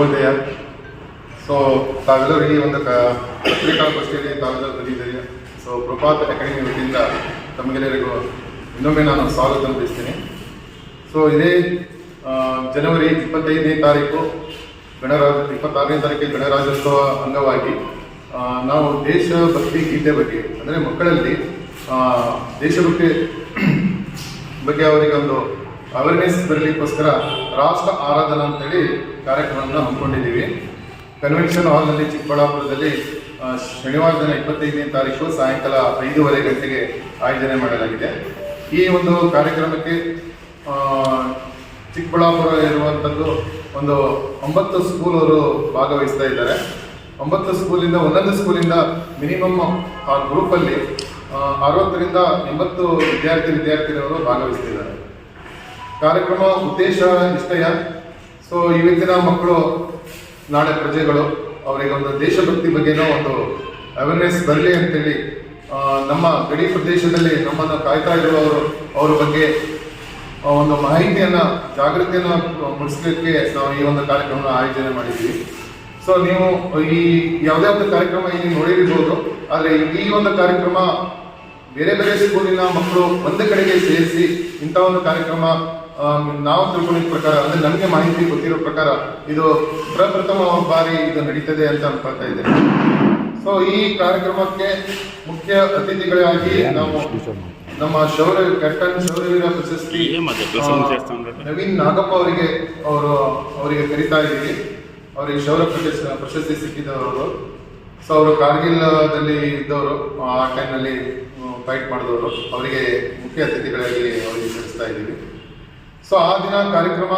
ಶುಭೋದಯ ಸೊ ತಾವೆಲ್ಲರೂ ಈ ಒಂದು ಪತ್ರಿಕಾಗೋಷ್ಠಿಯಲ್ಲಿ ತಾವೆಲ್ಲರೂ ಬಂದಿದ್ದೀರಿ ಸೊ ಪ್ರಪಾತ ಅಕಾಡೆಮಿ ವತಿಯಿಂದ ತಮಗೆಲ್ಲರಿಗೂ ಇನ್ನೊಮ್ಮೆ ನಾನು ಸ್ವಾಗತ ಬಯಸ್ತೀನಿ ಸೊ ಇದೇ ಜನವರಿ ಇಪ್ಪತ್ತೈದನೇ ತಾರೀಕು ಗಣರಾಜ ಇಪ್ಪತ್ತಾರನೇ ತಾರೀಕಿಗೆ ಗಣರಾಜ್ಯೋತ್ಸವ ಅಂಗವಾಗಿ ನಾವು ದೇಶಭಕ್ತಿ ಗೀತೆ ಬಗ್ಗೆ, ಅಂದರೆ ಮಕ್ಕಳಲ್ಲಿ ದೇಶಭಕ್ತಿ ಬಗ್ಗೆ ಅವರಿಗೆ ಒಂದು ಅವೇರ್ನೆಸ್ ಬರಲಿಕ್ಕೋಸ್ಕರ ರಾಷ್ಟ್ರ ಆರಾಧನಾ ಅಂತೇಳಿ ಕಾರ್ಯಕ್ರಮವನ್ನು ಹಮ್ಮಿಕೊಂಡಿದ್ದೀವಿ. ಕನ್ವೆನ್ಷನ್ ಹಾಲ್ನಲ್ಲಿ ಚಿಕ್ಕಬಳ್ಳಾಪುರದಲ್ಲಿ ಶನಿವಾರ ದಿನ ಇಪ್ಪತ್ತೈದನೇ ತಾರೀಕು ಸಾಯಂಕಾಲ ಐದೂವರೆ ಗಂಟೆಗೆ ಆಯೋಜನೆ ಮಾಡಲಾಗಿದೆ. ಈ ಒಂದು ಕಾರ್ಯಕ್ರಮಕ್ಕೆ ಚಿಕ್ಕಬಳ್ಳಾಪುರ ಇರುವಂಥದ್ದು ಒಂದು ಒಂಬತ್ತು ಸ್ಕೂಲ್ ಅವರು ಭಾಗವಹಿಸ್ತಾ ಇದ್ದಾರೆ. ಒಂಬತ್ತು ಸ್ಕೂಲಿಂದ ಒಂದೊಂದು ಸ್ಕೂಲಿಂದ ಮಿನಿಮಮ್ ಆ ಗ್ರೂಪಲ್ಲಿ ಅರವತ್ತರಿಂದ ಎಂಬತ್ತು ವಿದ್ಯಾರ್ಥಿ, ವಿದ್ಯಾರ್ಥಿನಿಯವರು ಭಾಗವಹಿಸ್ತಿದ್ದಾರೆ ಕಾರ್ಯಕ್ರಮ ಉದ್ದೇಶ ಇಷ್ಟಯ ಸೊ ಇವತ್ತಿನ ಮಕ್ಕಳು, ನಾಳೆ ಪ್ರಜೆಗಳು, ಅವರಿಗೆ ಒಂದು ದೇಶಭಕ್ತಿ ಬಗ್ಗೆನೋ ಒಂದು ಅವೇರ್ನೆಸ್ ಬರಲಿ ಅಂತೇಳಿ ನಮ್ಮ ಗಡಿ ಪ್ರದೇಶದಲ್ಲಿ ನಮ್ಮನ್ನು ಕಾಯ್ತಾ ಇರುವವರು, ಅವರ ಬಗ್ಗೆ ಒಂದು ಮಾಹಿತಿಯನ್ನು, ಜಾಗೃತಿಯನ್ನು ಮೂಡಿಸಲಿಕ್ಕೆ ನಾವು ಈ ಒಂದು ಕಾರ್ಯಕ್ರಮ ಆಯೋಜನೆ ಮಾಡಿದ್ವಿ ಸೊ ನೀವು ಈ ಯಾವುದೇ ಒಂದು ಕಾರ್ಯಕ್ರಮ ಇಲ್ಲಿ ನೋಡಿರ್ಬೋದು, ಆದರೆ ಈ ಒಂದು ಕಾರ್ಯಕ್ರಮ ಬೇರೆ ಬೇರೆ ಸ್ಕೂಲಿನ ಮಕ್ಕಳು ಒಂದು ಕಡೆಗೆ ಸೇರಿಸಿ ಇಂಥ ಒಂದು ಕಾರ್ಯಕ್ರಮ ನಾವು ತಿಳ್ಕೊಂಡಿದ್ದ ಪ್ರಕಾರ ಅಂದ್ರೆ ನಮಗೆ ಮಾಹಿತಿ ಗೊತ್ತಿರೋ ಪ್ರಕಾರ ಇದು ಪ್ರಪ್ರಥಮ ಬಾರಿ ಇದು ನಡೀತದೆ ಅಂತ ಅನ್ಕೊಳ್ತಾ ಇದ್ದೇನೆ. ಸೊ ಈ ಕಾರ್ಯಕ್ರಮಕ್ಕೆ ಮುಖ್ಯ ಅತಿಥಿಗಳಾಗಿ ನಾವು ನಮ್ಮ ಶೌರ್ಯ ಕ್ಯಾಪ್ಟನ್ ಶೌರ್ಯವೀರ ಪ್ರಶಸ್ತಿ ನವೀನ್ ನಾಗಪ್ಪ ಅವರಿಗೆ ಅವರು ಅವರಿಗೆ ಕರಿತಾ ಇದ್ದೀವಿ. ಅವರಿಗೆ ಶೌರ್ಯ ಪ್ರಶಸ್ತಿ ಪ್ರಶಸ್ತಿ ಸಿಕ್ಕಿದವರು ಸೊ ಅವರು ಕಾರ್ಗಿಲ್ದಲ್ಲಿ ಇದ್ದವರು. ಆ ಟೈಮ್ನಲ್ಲಿ ಫೈಟ್ ಮಾಡಿದವರು. ಅವರಿಗೆ ಮುಖ್ಯ ಅತಿಥಿಗಳಾಗಿ ಅವರಿಗೆ ಕರೆಸ್ತಾ ಇದ್ದೀವಿ. ಸೊ ಆ ದಿನ ಕಾರ್ಯಕ್ರಮ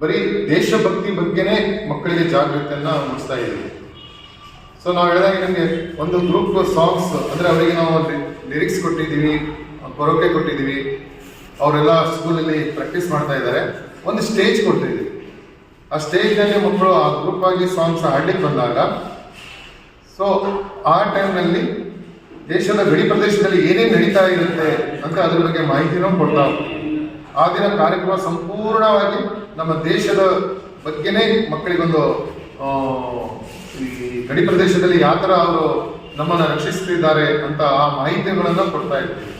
ಬರೀ ದೇಶಭಕ್ತಿ ಬಗ್ಗೆನೇ ಮಕ್ಕಳಿಗೆ ಜಾಗೃತಿಯನ್ನ ಮೂಡಿಸ್ತಾ ಇದ್ದೀವಿ ಸೊ ನಾವು ಹೇಳಿದಾಗ ನಿಮಗೆ ಒಂದು ಗ್ರೂಪ್ ಸಾಂಗ್ಸ್ ಅಂದ್ರೆ ಅವರಿಗೆ ನಾವು ಲಿರಿಕ್ಸ್ ಕೊಟ್ಟಿದ್ದೀವಿ ಬರೋಕೆ ಕೊಟ್ಟಿದ್ದೀವಿ, ಅವರೆಲ್ಲ ಸ್ಕೂಲಲ್ಲಿ ಪ್ರಾಕ್ಟೀಸ್ ಮಾಡ್ತಾ ಇದ್ದಾರೆ ಒಂದು ಸ್ಟೇಜ್ ಕೊಟ್ಟಿದ್ದೀವಿ ಆ ಸ್ಟೇಜ್ನಲ್ಲಿ ಮಕ್ಕಳು ಆ ಗ್ರೂಪ್ ಆಗಿ ಸಾಂಗ್ಸ್ ಹಾಡ್ಲಿಕ್ಕೆ ಬಂದಾಗ, ಸೊ ಆ ಟೈಮ್ನಲ್ಲಿ ದೇಶದ ಗಡಿ ಪ್ರದೇಶದಲ್ಲಿ ಏನೇನು ನಡೀತಾ ಇರುತ್ತೆ ಅಂತ ಅದ್ರ ಬಗ್ಗೆ ಮಾಹಿತಿನೂ ಕೊಡ್ತಾ. ಆ ದಿನ ಕಾರ್ಯಕ್ರಮ ಸಂಪೂರ್ಣವಾಗಿ ನಮ್ಮ ದೇಶದ ಬಗ್ಗೆನೇ ಮಕ್ಕಳಿಗೊಂದು ಈ ಗಡಿ ಪ್ರದೇಶದಲ್ಲಿ ಯಾವ ಥರ ಅವರು ನಮ್ಮನ್ನು ರಕ್ಷಿಸ್ತಿದ್ದಾರೆ ಅಂತ ಆ ಮಾಹಿತಿಗಳನ್ನು ಕೊಡ್ತಾ ಇರ್ತೀವಿ